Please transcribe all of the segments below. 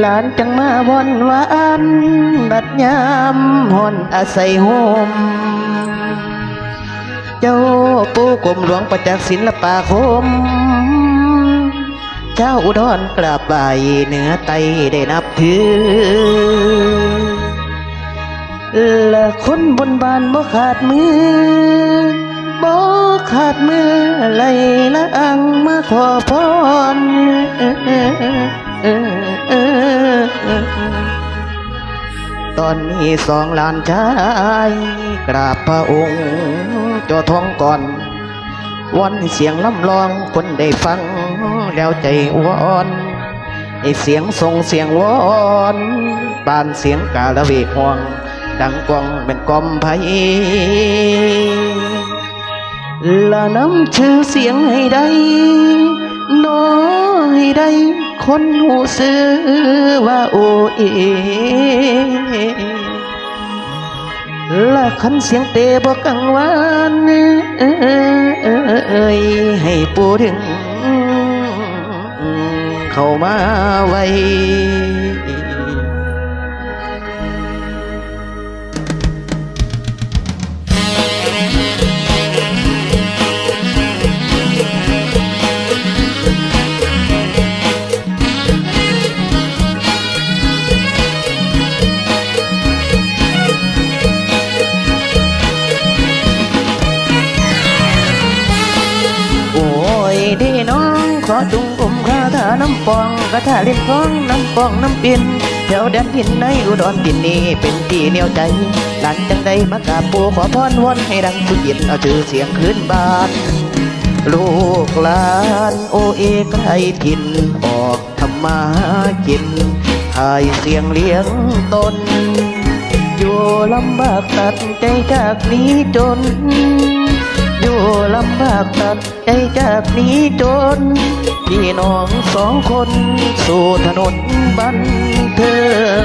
หลานจังมาบอนวานบัดยามหอนอาศัยโฮมเจ้าปู่กรมหลวงประจักษ์ศิลปาคม เจ้าอุดรกราบไหวเหนือไตได้นับถือและคนบนบานบ่ขาดมือบ่ขาดมือไหลละอังมาขอพร ตอนนี้สองหลานชายกราบพระองค์เจ้าท้องก่อนวันเสียงล่ำลองคนได้ฟังแล้วใจอ่อนไอเสียงทรงเสียงวอนปานเสียงกาละเวห่วง ดังกวางเป็นกอมไพละน้ำชื่อเสียงให้ได้น้อให้ได้ คนหูซื้อว่าโอเอละคันเสียงเตะบอกกังวานเอ้ยให้ปูดึงเข้ามาไว้ ขอจุงกลมคาถาน้ำปองคาถาเล่นคล้องน้ำปองน้ำปินแถวแดนดินในอุดรดินนี้เป็นที่เหนียวใจ หลังจังใดมากราบปูขอพรวนให้ดังสุดยินเอาชื่อเสียงขึ้นบานลูกหลานโอเอไกลทินออกทำมากินหายเสียงเลี้ยงตน อยู่ลำบากตัดใจจากนี้จน อยู่ลำบากตัดใจจากนี้จน พี่น้องสองคนสู่ถนนบันเทิง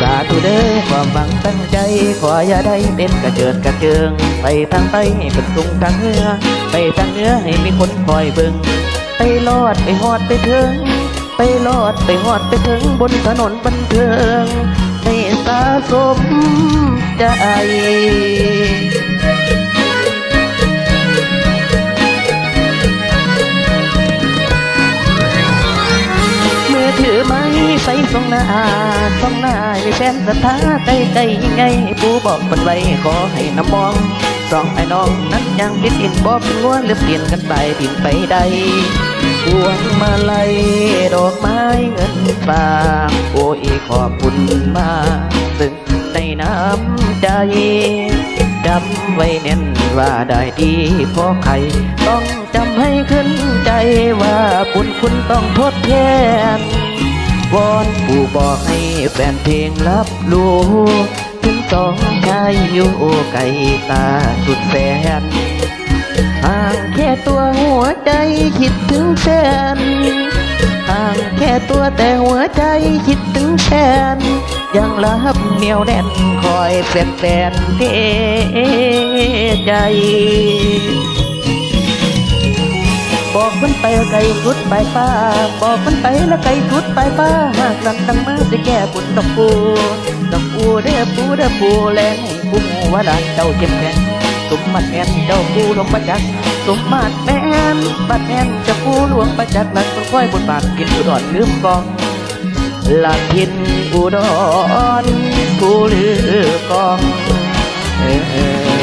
สาธุเด้อความหวังตั้งใจ ขออย่าได้เต้นกระเจิดกระเจิง ไปทางใต้ให้เป็นตรงทางเหนือ ไปทางเหนือให้มีคนคอยเบิงไปลอดไปหอดไปถึง ไปลอดไปหอดไปถึงบนถนนบันเทิงให้สะสมใจ ไม้ไฟส่องหน้าสองหน้าให้แฟนสถาใกล้ใกล้ยังไงปูบอกปันไว้ขอให้น้ำมองสองไอ้น้องนั้นยังติดอินบอกเป็นวัวหรือเปลี่ยนกันไปบินไปใดพวงมาลัยดอกไม้เงินฝากโอ้ยขอบคุณมากซึ่งในน้ำใจจำไว้แน่นว่าได้ดีเพราะใคร ต้องจำให้ขึ้นใจว่าบุญคุณต้องทดแทน วอนผู้บอกให้แฟนเพลงรับรู้ถึงสองชายอยู่ไกลตาสุดแสนห่างแค่ตัวหัวใจคิดถึงแฟนห่างแค่ตัวแต่หัวใจคิดถึงแฟนยังรับเหนียวแน่นคอยแฟนแฟนเทใจ บอกมันไปไกลสุดไปป้า บอกมันไปแล้วไกลสุดไปป้า หากนั้นตั้งมาสิแก้บุญดอกปูดอกปูเด้อปูเด้อปูแลงให้ผู้หมู่ว่าหลานเจ้าเจ็บแขนสมมัดแม่นเจ้าปูหลวงประจักษ์สมมัดแม่นบัดแม่นเจ้าปูหลวงประจักษ์หลังคนค่อยบนบาทกินอุดรลืมกองหลักทินอุดรผู้ลือกองเออ